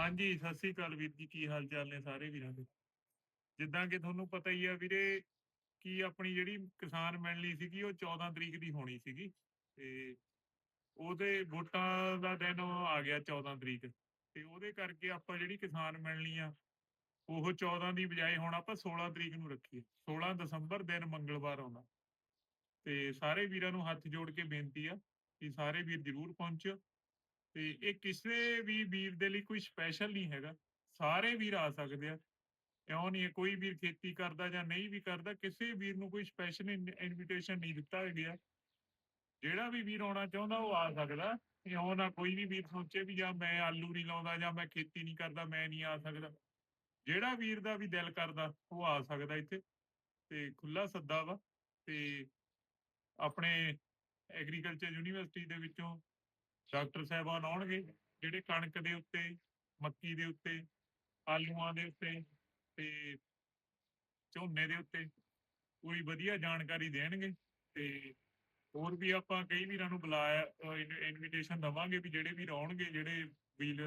ਹਾਂਜੀ, ਸਤਿ ਸ੍ਰੀ ਅਕਾਲ ਵੀਰ ਜੀ, ਕੀ ਹਾਲ ਚਾਲ ਨੇ ਸਾਰੇ ਵੀਰਾਂ ਦੇ? ਜਿੱਦਾਂ ਕਿ ਤੁਹਾਨੂੰ ਪਤਾ ਹੀ ਆ ਵੀਰੇ, ਕਿ ਆਪਣੀ ਜਿਹੜੀ ਕਿਸਾਨ ਮਿਲਣੀ ਸੀਗੀ, ਉਹ 14 ਤਰੀਕ ਦੀ ਹੋਣੀ ਸੀਗੀ ਤੇ ਉਹਦੇ ਵੋਟਾਂ ਦਾ ਦਿਨ ਆ ਗਿਆ 14 ਤਰੀਕ ਤੇ ਉਹਦੇ ਕਰਕੇ ਆਪਾਂ ਜਿਹੜੀ ਕਿਸਾਨ ਮਿਲਣੀ ਆ, ਉਹ 14 ਦੀ ਬਜਾਏ ਹੁਣ ਆਪਾਂ 16 ਤਰੀਕ ਨੂੰ ਰੱਖੀਏ 16 ਦਸੰਬਰ ਦਿਨ ਮੰਗਲਵਾਰ ਆਉਣਾ ਤੇ ਸਾਰੇ ਵੀਰਾਂ ਨੂੰ ਹੱਥ ਜੋੜ ਕੇ ਬੇਨਤੀ ਆ ਕਿ ਸਾਰੇ ਵੀਰ ਜਰੂਰ ਪਹੁੰਚਿਓ। ਤੇ ਇਹ ਕਿਸੇ ਵੀ ਵੀਰ ਦੇ ਲਈ ਕੋਈ ਸਪੈਸ਼ਲ ਨਹੀਂ ਹੈਗਾ। ਸਾਰੇ ਵੀਰ ਆ ਸਕਦੇ ਆ। ਇਉਂ ਨਹੀਂ ਕੋਈ ਵੀਰ ਖੇਤੀ ਕਰਦਾ ਜਾਂ ਨਹੀਂ ਵੀ ਕਰਦਾ, ਕਿਸੇ ਵੀਰ ਨੂੰ ਕੋਈ ਸਪੈਸ਼ਲ ਇਨਵੀਟੇਸ਼ਨ ਨਹੀਂ ਦਿੱਤਾ ਗਿਆ। ਜਿਹੜਾ ਵੀ ਵੀਰ ਆਉਣਾ ਚਾਹੁੰਦਾ ਉਹ ਆ ਸਕਦਾ। ਇਉਂ ਨਾ ਕੋਈ ਵੀ ਵੀਰ ਸੋਚੇ ਵੀ ਜਾਂ ਮੈਂ ਆਲੂ ਨਹੀਂ ਲਾਉਂਦਾ ਜਾਂ ਮੈਂ ਖੇਤੀ ਨਹੀਂ ਕਰਦਾ, ਮੈਂ ਨਹੀਂ ਆ ਸਕਦਾ। ਜਿਹੜਾ ਵੀਰ ਦਾ ਵੀ ਦਿਲ ਕਰਦਾ, ਉਹ ਆ ਸਕਦਾ ਇੱਥੇ। ਤੇ ਖੁੱਲਾ ਸੱਦਾ ਵਾ। ਤੇ ਆਪਣੇ ਐਗਰੀਕਲਚਰ ਯੂਨੀਵਰਸਿਟੀ ਦੇ ਵਿੱਚੋਂ ਡਾਕਟਰ ਸਾਹਿਬਾਨ ਆਉਣਗੇ ਜਿਹੜੇ ਕਣਕ ਦੇ ਉੱਤੇ ਮੱਕੀ ਦੇ ਉੱਤੇ ਆਲੂਆਂ ਦੇ ਉੱਤੇ ਤੇ ਝੋਨੇ ਦੇ ਉੱਤੇ ਕੋਈ ਵਧੀਆ ਜਾਣਕਾਰੀ ਦੇਣਗੇ ਤੇ ਹੋਰ ਵੀ ਆਪਾਂ ਕਈ ਵੀਰਾਂ ਨੂੰ ਬੁਲਾਇਆ ਇਨਵੀਟੇਸ਼ਨ ਦਵਾਂਗੇ ਵੀ ਜਿਹੜੇ ਵੀਰ ਆਉਣਗੇ ਜਿਹੜੇ ਵੀਰ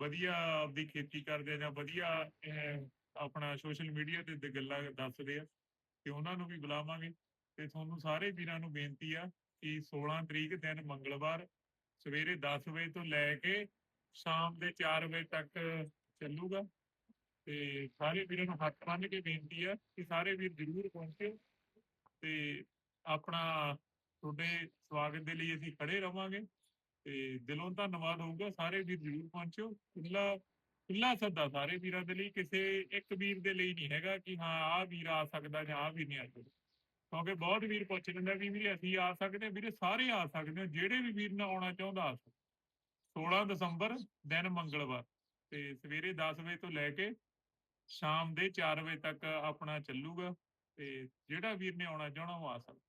ਵਧੀਆ ਆਪਦੀ ਖੇਤੀ ਕਰਦੇ ਆ ਜਾਂ ਵਧੀਆ ਅਹ, ਆਪਣਾ ਸੋਸ਼ਲ ਮੀਡੀਆ ਤੇ ਗੱਲਾਂ ਦੱਸਦੇ ਆ ਤੇ ਉਹਨਾਂ ਨੂੰ ਵੀ ਬੁਲਾਵਾਂਗੇ ਤੇ ਤੁਹਾਨੂੰ ਸਾਰੇ ਵੀਰਾਂ ਨੂੰ ਬੇਨਤੀ ਆ ਕਿ 16 ਤਰੀਕ ਦਿਨ ਮੰਗਲਵਾਰ ਸਵੇਰੇ 10 ਵਜੇ ਤੋਂ ਲੈ ਕੇ ਸ਼ਾਮ ਦੇ 4 ਵਜੇ ਤੱਕ ਚੱਲੂਗਾ। ਤੇ ਸਾਰੇ ਵੀਰਾਂ ਨੂੰ ਹੱਥ ਬੰਨ ਕੇ ਬੇਨਤੀ ਆ ਕਿ ਸਾਰੇ ਵੀਰ ਜ਼ਰੂਰ ਪਹੁੰਚਿਓ ਤੇ ਆਪਣਾ ਤੁਹਾਡੇ ਸਵਾਗਤ ਦੇ ਲਈ ਅਸੀਂ ਖੜੇ ਰਵਾਂਗੇ। ਤੇ ਦਿਲੋਂ ਧੰਨਵਾਦ ਹੋਊਗਾ, ਸਾਰੇ ਵੀਰ ਜ਼ਰੂਰ ਪਹੁੰਚਿਓ ਖੁੱਲਾ ਖੁੱਲਾ ਸੱਦਾ ਸਾਰੇ ਵੀਰਾਂ ਦੇ ਲਈ, ਕਿਸੇ ਇੱਕ ਵੀਰ ਦੇ ਲਈ ਨਹੀਂ ਹੈਗਾ ਕਿ ਹਾਂ, ਆਹ ਵੀਰ ਆ ਸਕਦਾ ਜਾਂ ਆਹ ਵੀਰ ਨਹੀਂ ਆ ਸਕਦਾ। ਕਿਉਂਕਿ ਬਹੁਤ ਵੀਰ ਪੁੱਛ ਲੈਂਦਾ ਵੀ ਵੀਰੇ ਅਸੀਂ ਆ ਸਕਦੇ ਹਾਂ, ਵੀਰੇ ਸਾਰੇ ਆ ਸਕਦੇ ਹੋ, ਜਿਹੜੇ ਵੀ ਵੀਰ ਨੇ ਆਉਣਾ ਚਾਹੁੰਦਾ ਆ ਸਕਦਾ 16 ਦਸੰਬਰ, ਦਿਨ ਮੰਗਲਵਾਰ, ਤੇ ਸਵੇਰੇ 10 ਵਜੇ ਤੋਂ ਲੈ ਕੇ ਸ਼ਾਮ ਦੇ 4 ਵਜੇ ਤੱਕ ਆਪਣਾ ਚੱਲੂਗਾ, ਤੇ ਜਿਹੜਾ ਵੀਰ ਨੇ ਆਉਣਾ ਚਾਹਣਾ ਉਹ ਆ ਸਕਦਾ।